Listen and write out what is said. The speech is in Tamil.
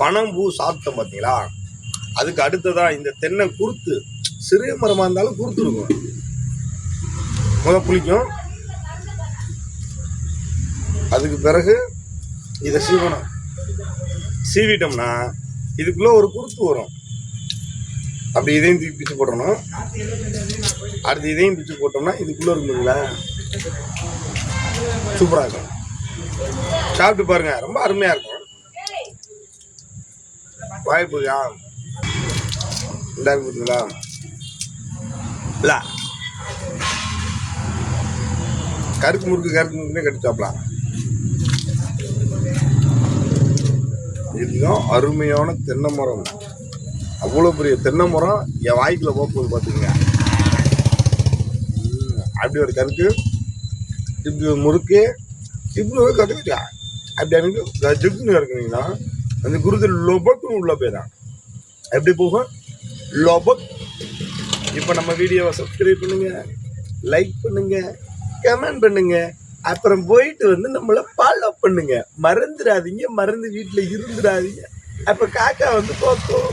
பனம்பூ சாப்பிட்டோம் பார்த்தீங்களா அதுக்கு அடுத்ததாக இந்த தென்னை குருத்து. சிறிய மரமாக இருந்தாலும் குருத்து இருக்கும். முத புளிக்கும். அதுக்கு பிறகு இதை சீவணும். சீவிட்டோம்னா இதுக்குள்ளே ஒரு குருத்து வரும். அப்படி இதையும் தூக்கி பிச்சு போட்டணும் அடுத்து இதையும் பிச்சு போட்டோம்னா இதுக்குள்ளே இருக்குங்களா சூப்பராக இருக்கும். சாப்பிட்டு பாருங்க. ரொம்ப அருமையாக இருக்கும். வாய்ப்புயா இந்தாங்க பார்த்தீங்களா இல்ல. கருக்கு முறுக்கு கருக்கு முறுக்குனே கட்டி இதுதான் அருமையான தென்னை மரம். அவ்வளோ பெரிய தென்னை மரம் என் வாய்க்கில் போக பார்த்தீங்க அப்படி ஒரு கருக்கு இப்படி ஒரு முறுக்கு இப்படி ஒரு கற்றுக்கிட்டா அப்படி எனக்கு கஜுக்குன்னு இருக்குனீங்கன்னா அந்த குருது லொபக்னு உள்ள போயிடான் எப்படி போகும்? லொபக். இப்போ நம்ம வீடியோவை சப்ஸ்கிரைப் பண்ணுங்க லைக் பண்ணுங்க கமெண்ட் பண்ணுங்க. அப்புறம் போயிட்டு வந்து நம்மளை ஃபாலோ பண்ணுங்க. மறந்துடாதீங்க மறந்து வீட்டில் இருந்துடாதீங்க. அப்போ காக்கா வந்து போக்கும்